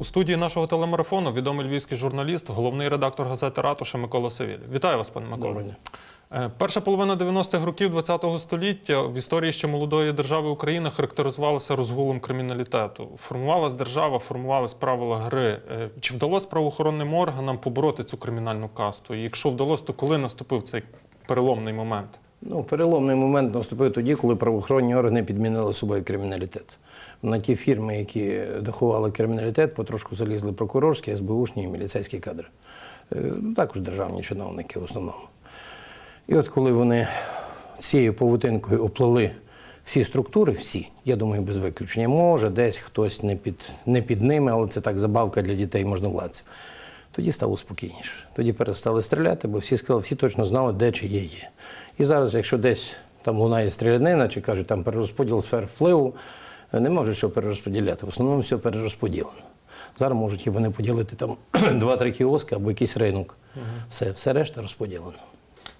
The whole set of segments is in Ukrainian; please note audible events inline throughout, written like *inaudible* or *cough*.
У студії нашого телемарафону відомий львівський журналіст, головний редактор газети Ратуша Микола Савіль. Вітаю вас, пане Микола. Е, Перша половина 90-х років ХХ століття в історії ще молодої держави Україна характеризувалася розгулом криміналітету. Формувалась держава, формувались правила гри. Е, Чи вдалося правоохоронним органам побороти цю кримінальну касту? І якщо вдалося, то коли наступив цей переломний момент? Ну, переломний момент наступив тоді, коли правоохоронні органи підмінили собою криміналітет. На ті фірми, які дахували криміналітет, потрошку залізли прокурорські, СБУшні і міліцейські кадри. Е, ну, Також державні чиновники в основному. І от коли вони цією павутинкою оплели всі структури, всі, я думаю, без виключення, може, десь хтось не під, не під ними, але це так забавка для дітей можновладців. Тоді стало спокійніше. Тоді перестали стріляти, бо всі сказали, всі точно знали, де чи є є. І зараз, якщо десь там лунає стрілянина, чи кажуть, там перерозподіл сфер впливу, не можуть що перерозподіляти. В основному все перерозподілено. Зараз можуть хіба не поділити там *clears throat* 2-3 кіоски або якийсь ринок. Все, все решта розподілено.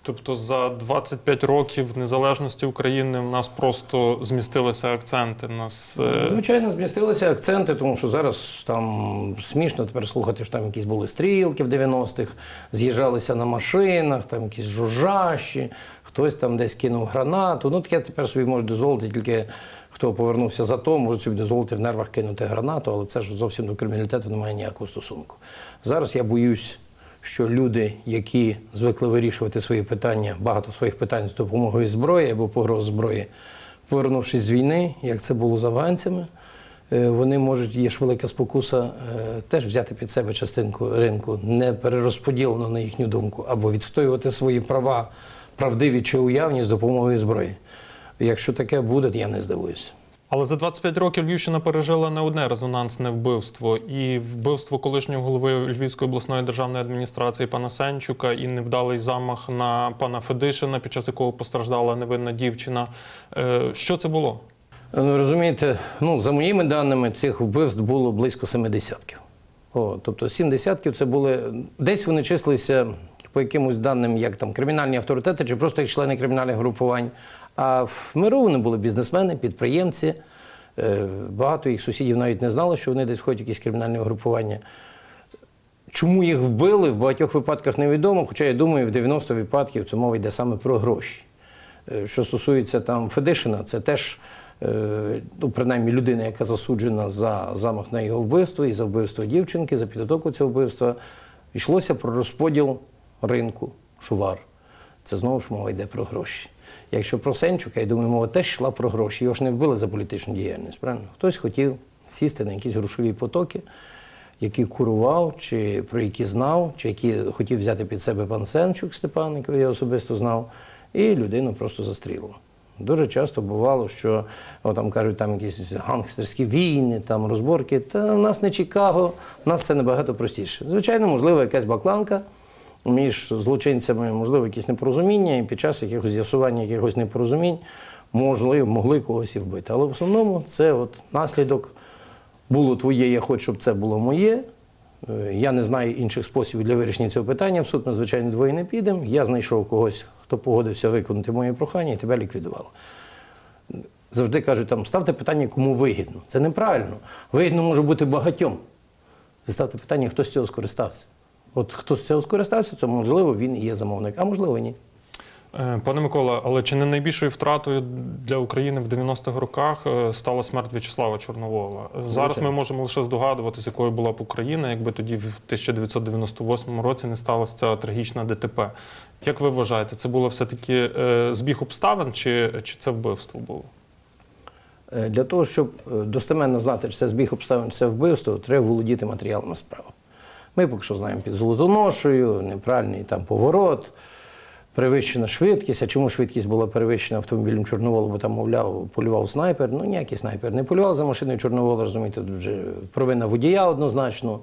Тобто за 25 років незалежності України в нас просто змістилися акценти. Нас е, Звичайно, змістилися акценти, тому що зараз там смішно тепер слухати, що там якісь були стрілки в 90-х, з'їжджалися на машинах, там якісь жужжащі, хтось там десь кинув гранату. Ну, таке тепер собі може дозволити тільки хто повернувся за то, може собі дозволити в нервах кинути гранату, але це ж зовсім до криміналітету не має ніякого стосунку. Зараз я боюсь, що люди, які звикли вирішувати свої питання, багато своїх питань з допомогою зброї або погроз зброї, повернувшись з війни, як це було з афганцями, е, вони можуть, є ж велика спокуса, е, теж взяти під себе частинку ринку, не перерозподілену на їхню думку, або відстоювати свої права, правдиві чи уявні з допомогою зброї. Якщо таке буде, я не здивуюся. Але за 25 років Львівщина пережила не одне резонансне вбивство. І вбивство колишнього голови Львівської обласної державної адміністрації пана Сенчука, і невдалий замах на пана Федишина, під час якого постраждала невинна дівчина. Е, Що це було? Ну, розумієте, ну, за моїми даними, цих вбивств було близько семи десятків. О, тобто сім десятків це були. Десь вони числилися по якимось даним, як там кримінальні авторитети, чи просто як члени кримінальних групувань. А в миру вони були бізнесмени, підприємці. Е, Багато їх сусідів навіть не знали, що вони десь ходять якісь кримінальні групування. Чому їх вбили, в багатьох випадках невідомо, хоча я думаю, в 90 випадків це мова йде саме про гроші. Е, Що стосується там Федишина, це теж, е, ну, принаймні, людина, яка засуджена за замах на його вбивство і за вбивство дівчинки, за підготовку цього вбивства, йшлося про розподіл ринку, шувар. Це знову ж мова йде про гроші. Якщо про Сенчука, я думаю, мова теж йшла про гроші. Його ж не вбили за політичну діяльність, правильно? Хтось хотів сісти на якісь грошові потоки, які курував, чи про які знав, чи які хотів взяти під себе пан Сенчук Степан, якого я особисто знав, і людину просто застрілило. Дуже часто бувало, що о, там кажуть, там якісь гангстерські війни, там розборки. Та в нас не Чикаго, в нас це набагато простіше. Звичайно, можливо, якась бакланка між злочинцями, можливо, якісь непорозуміння, і під час якихось з'ясування якихось непорозумінь можливо, могли когось і вбити. Але в основному це от наслідок було твоє, я хочу, щоб це було моє. Е, Я не знаю інших способів для вирішення цього питання. В суд ми, звичайно, двоє не підемо. Я знайшов когось, хто погодився виконати моє прохання, і тебе ліквідували. Завжди кажуть, там ставте питання, кому вигідно. Це неправильно. Вигідно може бути багатьом. Ставте питання, хто з цього скористався. От хто з цього скористався, то можливо він і є замовник, а можливо ні. Е, Пане Микола, але чи не найбільшою втратою для України в 90-х роках е, стала смерть В'ячеслава Чорновола? Зараз ми можемо лише здогадуватися, якою була б Україна, якби тоді в 1998 році не сталася ця трагічна ДТП. Як ви вважаєте, це було все-таки е, збіг обставин, чи, чи це вбивство було? Е, Для того, щоб е, достеменно знати, чи це збіг обставин, чи це вбивство, треба володіти матеріалами справи. Ми поки що знаємо під золотоношею, неправильний там поворот, перевищена швидкість. А чому швидкість була перевищена автомобілем Чорноволу, бо там, мовляв, полював снайпер. Ну, ніякий снайпер не полював за машиною Чорновола, розумієте, вже провина водія однозначно.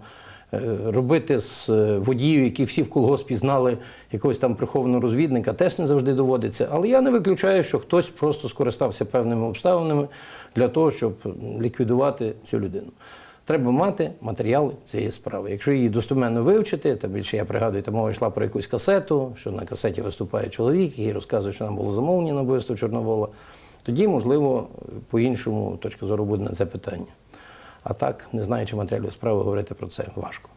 Е, Робити з е, водіїв, які всі в колгоспі знали якогось там прихованого розвідника, теж не завжди доводиться. Але я не виключаю, що хтось просто скористався певними обставинами для того, щоб ліквідувати цю людину. Треба мати матеріали цієї справи. Якщо її достоменно вивчити, то більше я пригадую, там мова йшла про якусь касету, що на касеті виступає чоловік, який розказує, що нам було замовлення на вбивство Чорновола, тоді, можливо, по-іншому точка зору буде на це питання. А так, не знаючи матеріалів справи, говорити про це важко.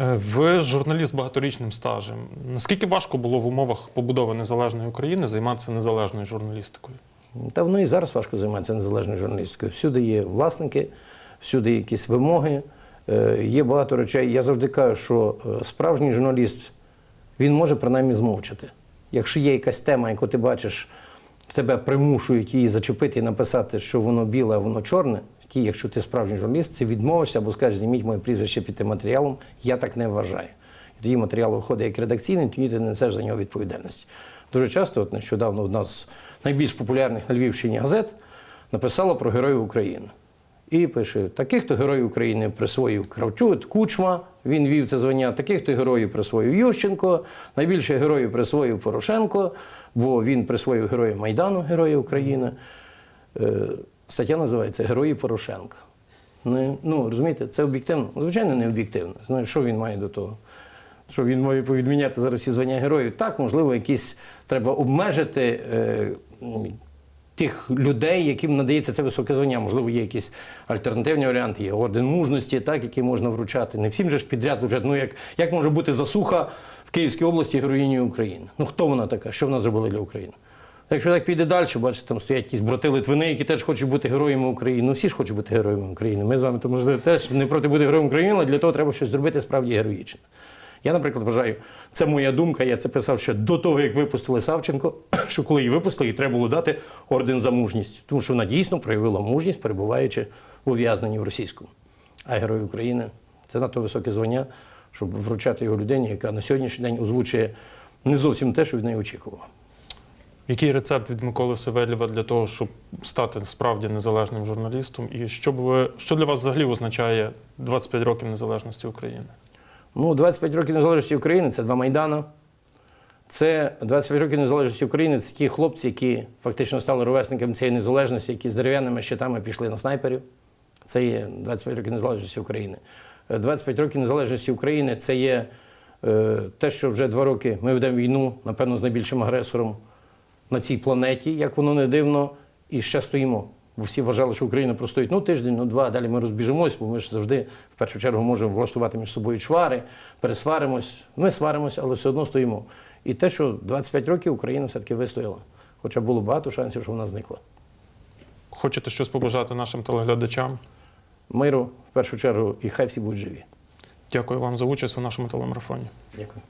Е, Ви журналіст з багаторічним стажем. Наскільки важко було в умовах побудови незалежної України займатися незалежною журналістикою? Та воно і зараз важко займатися незалежною журналістикою. Всюди є власники, всюди якісь вимоги, е, є багато речей. Я завжди кажу, що е, справжній журналіст він може принаймні змовчати. Якщо є якась тема, яку ти бачиш, тебе примушують її зачепити і написати, що воно біле, а воно чорне. Ті, якщо ти справжній журналіст, це відмовишся або скажеш, зніміть моє прізвище під тим матеріалом. Я так не вважаю. І тоді матеріал виходить як редакційний, тоді ти несеш за нього відповідальність. Дуже часто, от нещодавно одна з найбільш популярних на Львівщині газет написала про героїв України. І пише: таких то героїв України присвоїв Кравчук, Кучма, він вів це звання, таких то героїв присвоїв Ющенко, найбільше героїв присвоїв Порошенко, бо він присвоїв героїв Майдану, героїв України. Е, Стаття називається Герої Порошенка. Не, ну, розумієте, це об'єктивно. Звичайно, не об'єктивно. Знаєте, що він має до того? Що він має повідміняти зараз всі звання героїв? Так, можливо, якісь треба обмежити е, тих людей, яким надається це високе звання. Можливо, є якісь альтернативні варіанти, є орден мужності, так, який можна вручати. Не всім же ж підряд вручати. Ну, як, як може бути засуха в Київській області героїнею України? Ну хто вона така? Що вона зробила для України? Якщо так піде далі, бачите, там стоять якісь брати Литвини, які теж хочуть бути героями України. Ну всі ж хочуть бути героями України. Ми з вами то можливо теж не проти бути героєм України, але для того треба щось зробити справді героїчне. Я, наприклад, вважаю, це моя думка. Я це писав ще до того, як випустили Савченко, *clears throat* що коли її випустили, їй треба було дати орден за мужність, тому що вона дійсно проявила мужність, перебуваючи в ув'язненні в російському. А герой України це надто високе звання, щоб вручати його людині, яка на сьогоднішній день озвучує не зовсім те, що від неї очікувала. Який рецепт від Миколи Савельєва для того, щоб стати справді незалежним журналістом? І що б ви що для вас взагалі означає 25 років незалежності України? Ну, 25 років незалежності України це два майдани. Це 25 років незалежності України це ті хлопці, які фактично стали ровесниками цієї незалежності, які з дерев'яними щитами пішли на снайперів. Це є 25 років незалежності України. Е, 25 років незалежності України це є е, те, що вже два роки ми ведемо війну, напевно, з найбільшим агресором на цій планеті, як воно не дивно, і ще стоїмо. Бо всі вважали, що Україна простоїть ну тиждень, ну два, далі ми розбіжимось, бо ми ж завжди в першу чергу можемо влаштувати між собою чвари, пересваримось. Ми сваримось, але все одно стоїмо. І те, що 25 років Україна все-таки вистояла. Хоча було багато шансів, що вона зникла. Хочете щось побажати нашим телеглядачам? Миру в першу чергу, і хай всі будуть живі. Дякую вам за участь у нашому телемарафоні. Дякую.